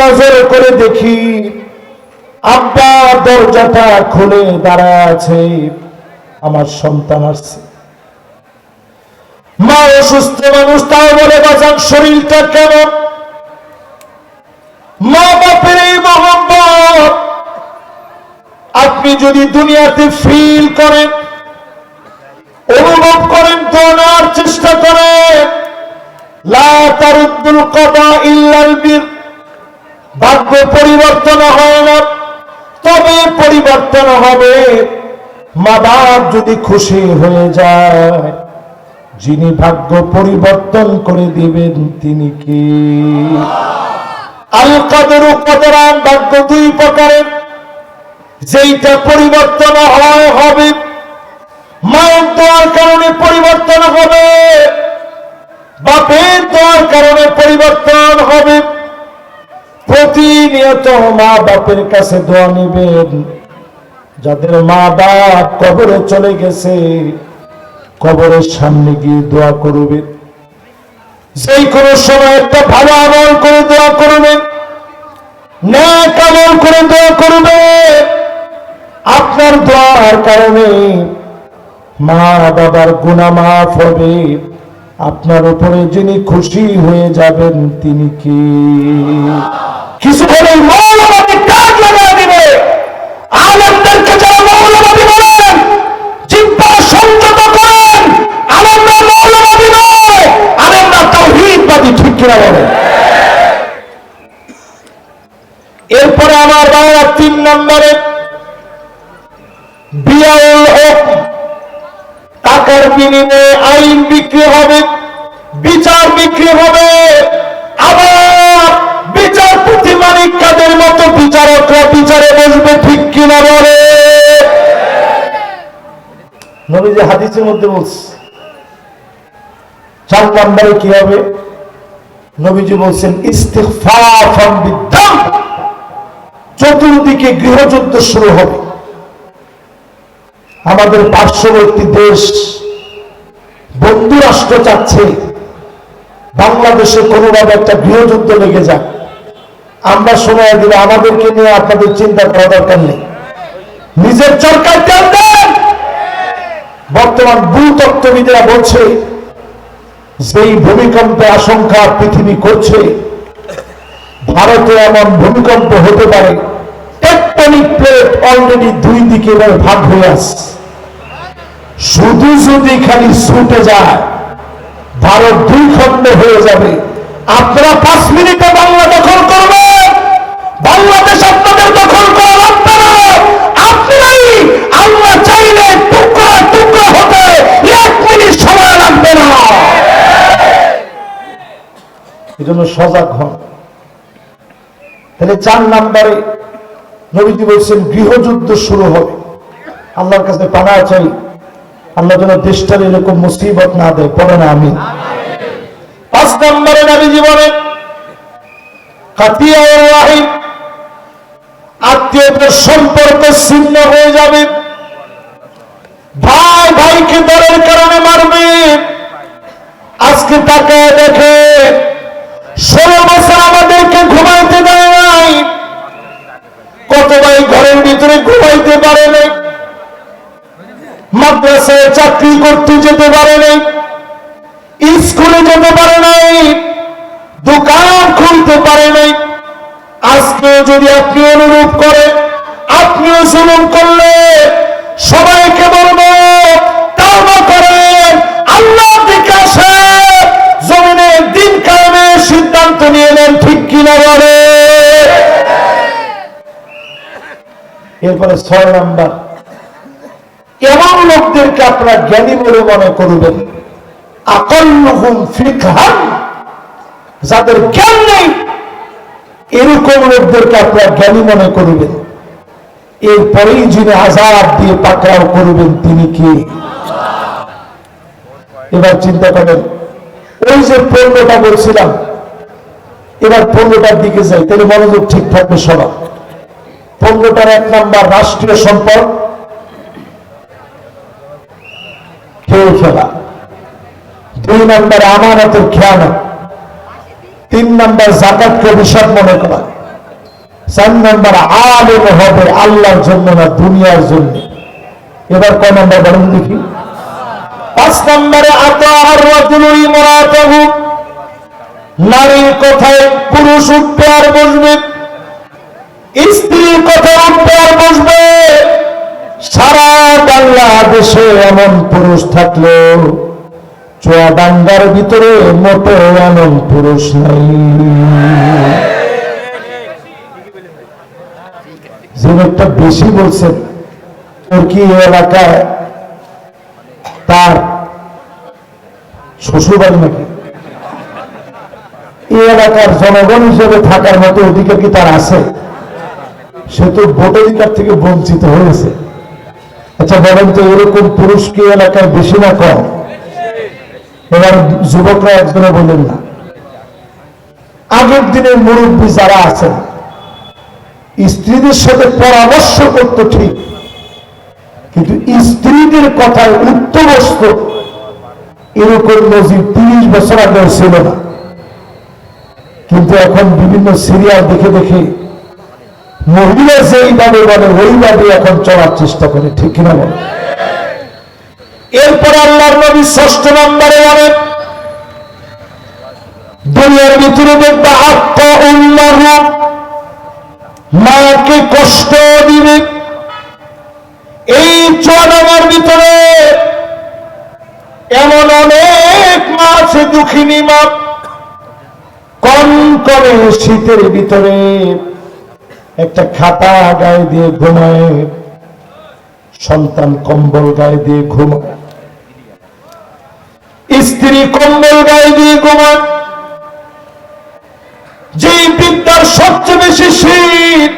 নজর করে দেখি আব্বা দরজাটা খুলে দাঁড়ায় আছে। আমার সন্তান আসছে। মা অসুস্থ মানুষ, তাও বলে বাঁচান শরীরটা কেমন? মা বাপের এই মহব্বত। আপনি যদি দুনিয়াতে ফিল করেন, অনুভব করেন তো চেষ্টা করেন, লা তারুদ্দুল কদা ইল্লাল বীর। ভাগ্য পরিবর্তন হয় না। তবে পরিবর্তন হবে। মা বাপ যদি খুশি হয়ে যায়, যিনি ভাগ্য পরিবর্তন করে দিবেন তিনি কি? আল কাদের কদরান ভাগ্য দুই প্রকারের। যেইটা পরিবর্তন হয়, হবে। মায়ের দোয়ার কারণে পরিবর্তন হবে। বাপের দোয়ার কারণে পরিবর্তন হবে। প্রতিনিয়ত মা বাপের কাছে দোয়া নেবেন। যাদের মা বাপ কবরে চলে গেছে, কবরের সামনে গিয়ে দোয়া করবেন যেই কোনো সময় একটা ভালো আমল করে দোয়া করবেন ন্যাক আমল করে দোয়া করবেন আপনার দোয়ার কারণে মা বাবার গুণা মাফ হবে। আপনার উপরে যিনি খুশি হয়ে যাবেন, তিনি কি? কিছু মৌলবাদী কাজ লাগাই দিবে আলেমদেরকে যারা মৌলবাদী বলেন চিন্তা সংযত করেন আলেমরা মৌলবাদী নয় আলেমরা তৌহিদবাদী ঠিক কিনা বলেন। এরপরে আমার বাংলা তিন নম্বরে বিয়াল টাকার বিনিময়ে আইন বিক্রি হবে, বিচার বিক্রি হবে। মতো বিচারকরা বিচারে বসবে, ঠিক কিনা বলে? নবীজি হাদিসের মধ্যে বলছে, চার নম্বরে কি হবে? নবীজি বলছেন চতুর্দিকে গৃহযুদ্ধ শুরু হবে। আমাদের পার্শ্ববর্তী দেশ বন্ধু রাষ্ট্র চাচ্ছে, বাংলাদেশে কোনোভাবে একটা গৃহযুদ্ধ লেগে যাক। আমরা সময় দিব আমাদেরকে নিয়ে আপনাদের চিন্তা করা দরকার নেই। নিজের চরকায় বর্তমান ভূতত্ত্ববিদরা বলছে, যেই ভূমিকম্পে আশঙ্কা পৃথিবী করছে, ভারতে এমন ভূমিকম্প হতে পারে, টেকটনিক প্লেট অলরেডি দুই দিকে ভাগ হয়ে আসছে শুধু যদি খালি ছুটে যায়, ভারত দুই খণ্ড হয়ে যাবে। আপনারা পাঁচ মিনিটে বাংলা দখল করবেন বাংলাদেশ আপনাদের দখল করা লাগবে না। আপনারাই আল্লাহ চাইলে টুকরা টুকরা হতে এক মিনিট সময় লাগবে না। এই জন্য সজাগ হন। তাহলে চার নাম্বারে নবীজি বলছেন, গৃহযুদ্ধ শুরু হবে। আল্লাহর কাছে পানা চাই। আল্লাহ যেন দেশটার এরকম মুসিবত না দেয়। পড়ে না আমি। পাঁচ নম্বরে নবীজি বলেন কাতিয়া আত্মীয়তার সম্পর্ক ছিন্ন হয়ে যাবে। ভাই ভাইকে দলের কারণে মারবে। আজকে তাকে দেখে ষোলো বছর আমাদেরকে ঘুমাইতে দেয় নাই। কত ভাই ঘরের ভিতরে ঘুমাইতে পারে নাই। মাদ্রাসায় চাকরি করতে যেতে পারে নাই। স্কুলে যেতে পারে নাই, দোকান খুলতে পারে নাই। আজকে যদি আপনি অনুরোধ করেন, আপনিও জুলুম করলে সবাইকে বলব, তাওবা করেন। আল্লাহ আসেন জমিনে দিন কায়েমের সিদ্ধান্ত নিয়ে নেন ঠিক কিনা বলে? এরপরে ছয় নাম্বার। এমন লোকদেরকে আপনারা জ্ঞানী বলে মনে করবেন। যাদের জ্ঞান নেই, এরকম লোকদেরকে আপনারা জ্ঞানী মনে করবেন। এরপরেই যিনি আজাদ দিয়ে পাকড়াও করবেন, তিনি কি? এবার চিন্তা করেন, ওই যে পণ্যটা বলছিলাম, এবার পণ্যটার দিকে যাই, তাহলে মনোযোগ ঠিক থাকবে সবার পণ্যটার এক নাম্বার রাষ্ট্রীয় সম্পদ, খেয়ে ফেলা। দুই নাম্বার আমানতের খেয়ানত, তিন নম্বর জাকাতকে অভিশাপ মনে করা, চার নাম্বার আলেম হবে আল্লাহর জন্য না দুনিয়ার জন্য। এবার ক নাম্বার বলেন দেখি। পাঁচ নম্বরে নারীর কথায় পুরুষ উঠবে আর বসবে স্ত্রীর কথায় উঠবে আর বসবে। সারা বাংলাদেশে এমন পুরুষ থাকলেও চুয়াডাঙ্গার ভিতরে মোটেও এমন পুরুষ নাই। যে একটা বেশি বলছেন ওর কি এলাকায় তার শ্বশুরবাড়ি নাকি? এই এলাকার জনগণ হিসেবে থাকার মতো অধিকার কি তার আছে? সে তো ভোটাধিকার থেকে বঞ্চিত হয়েছে আচ্ছা বলেন তো এরকম পুরুষ কি এলাকায় বেশি না কম? এবার যুবকরা একজনে বললেন, না। আগের দিনের মুরব্বী যারা আছেন, স্ত্রীদের সাথে পরামর্শ করতো ঠিক, কিন্তু স্ত্রীদের কথায় উত্তরস্ত এরকম নজির তিরিশ বছর আগে ছিল না। কিন্তু এখন বিভিন্ন সিরিয়াল দেখে দেখে মহিলা যেইভাবে বলে ওইভাবে এখন চলার চেষ্টা করে, ঠিক কিনা বলে? এরপর আল্লাহর নবী ষষ্ঠ নম্বরে বলেন দুনিয়ার ভিতরে দেখবে আত্মা মাকে কষ্ট দিবে। এই চুয়াডাঙ্গার ভিতরে এমন অনেক মা আছে, দুঃখিনী মা। কন করে শীতের ভিতরে একটা খাতা গায়ে দিয়ে ঘুমায়। সন্তান কম্বল গায়ে দিয়ে ঘুমায়। স্ত্রী কম্বল গায়ে দিয়ে ঘুমায়। যে বিদ্যার সবচেয়ে বেশি শীত,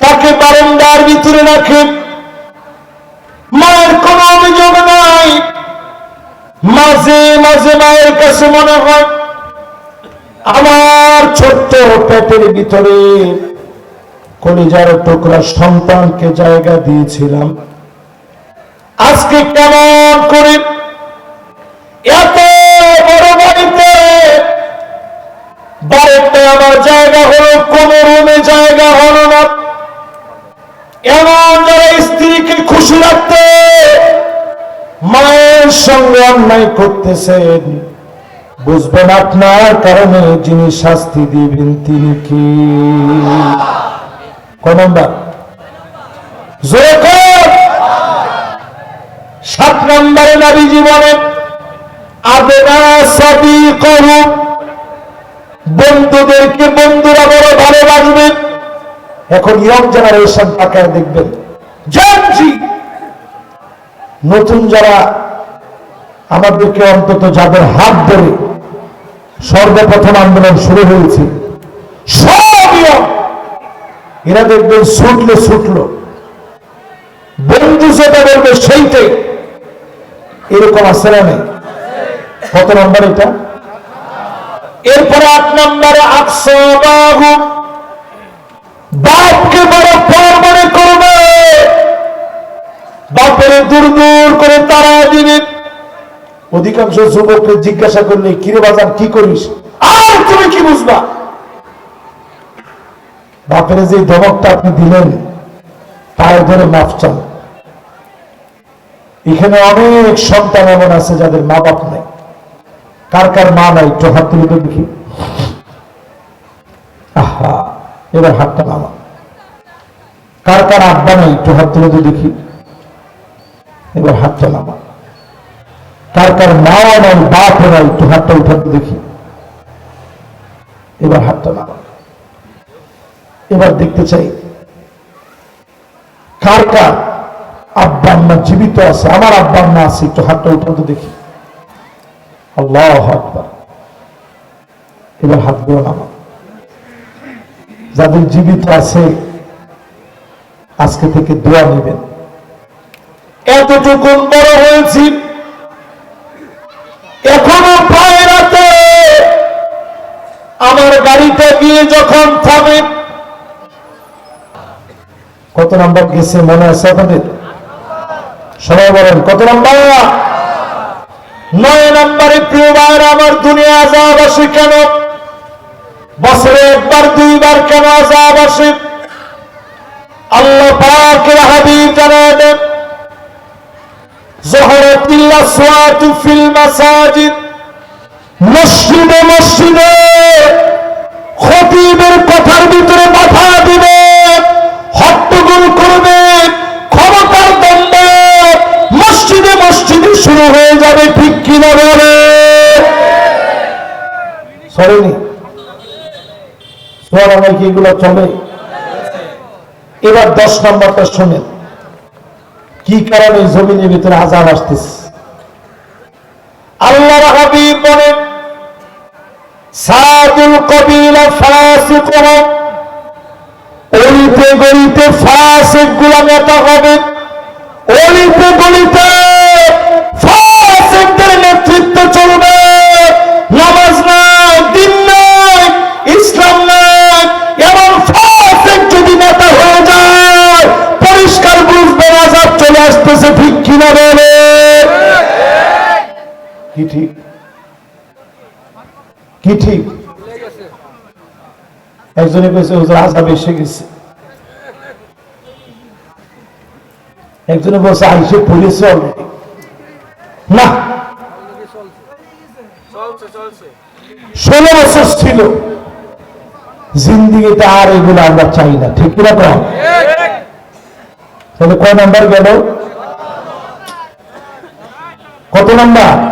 তাকে বারান্দার ভিতরে রাখে। মায়ের কোনো অভিযোগ নাই। মাঝে মাঝে মায়ের কাছে মনে হয়, আমার ছোট্ট পেটের ভিতরে কলিজার টুকরা সন্তানকে জায়গা দিয়েছিলাম। আজকে কেমন করে জায়গা হলো না। এমন যারা স্ত্রীকে খুশি রাখতে মায়ের সঙ্গে অন্যায় করতেছেন, বুঝবেন আপনার কারণে যিনি শাস্তি দিবেন তিনি কি? সাত নম্বরে নারী জীবনে বন্ধুদেরকে বন্ধুরা বড় ভালোবাসবে। এখন ইয়ং জেনারেশন তাকায় দেখবেন জানছি নতুন যারা আমাদেরকে অন্তত যাদের হাত ধরে সর্বপ্রথম আন্দোলন শুরু হয়েছে, সব ইয়ং এরা দেখবেন ছুটলে, ছুটলো। বন্ধু যেটা বলবে সেইটাই। এরকম আছে না নেই? কত নম্বর এটা? এরপরে আট নম্বরে আকসাবাহু বাপকে বড় পর মনে করবে। বাপের দূর দূর করে তারা দিবে অধিকাংশ যুবককে জিজ্ঞাসা করলে, কিরে বাজার কি করিস? আর তুমি কি বুঝবা? বাপের যে ধমকটা আপনি দিলেন পায়ে ধরে মাফ চান। এখানে অনেক সন্তান এমন আছে যাদের মা বাপ নাই। কার কার মা নাই, একটু হাত তুলে দেখি। এবার হাতটা নামা। কার কার আব্বা নাই, একটু হাত তুলে দেখি। এবার হাতটা নামা। কার কার মা নাই বাপ নাই, একটু হাতটা উঠাতে দেখি। এবার হাতটা নামা। এবার দেখতে চাই, কার কার আব্বা আম্মা জীবিত আছে, আমার আব্বা আম্মা আছে, একটু হাতটা উঠাতে দেখি। আল্লাহ আকবার। এবার হাতগুলো নামা। যাদের জীবিত আছে, আজকে থেকে দোয়া নেবেন। এতটুকুন বড় হয়েছি। এখনও প্রায় আমার গাড়িতে গিয়ে যখন থামে, কত নাম্বার গেছে মনে আছে আপনাদের? সবাই বলেন, কত নাম্বার? নয় নাম্বারে প্রিয় ভাইয়ের আমার দুনিয়া যাওয়া কেন? বছরে একবার, দুইবার কেন আজাব আসে? আল্লাহ পাকের হাবিব জানায় দেন জহরাতিল আসওয়াতু ফিল মাসাজিদ, মসজিদে মসজিদে সোয়ার কি এগুলো চলে? এবার দশ নম্বরটা শোনেন। কি কারণে জমিনের ভিতরে আজাব আসতেছে? আল্লাহ বলেন, সাদুল অলিতে গলিতে ফাসিকগুলা নেতা হবে। অলিতে গলিতে ফাসিকদের নেতৃত্ব চলবে। কি ঠিক? একজনে কইছে হুজুর আজাব এসে গেছে। একজনে বলছে আইসে পড়েছে অলরেডি না। ষোলো বছর ছিল। জিন্দিগিতে আর এগুলো আমরা চাই না। ঠিক কিনা তাহলে কয় নাম্বার গেল? কত নাম্বার?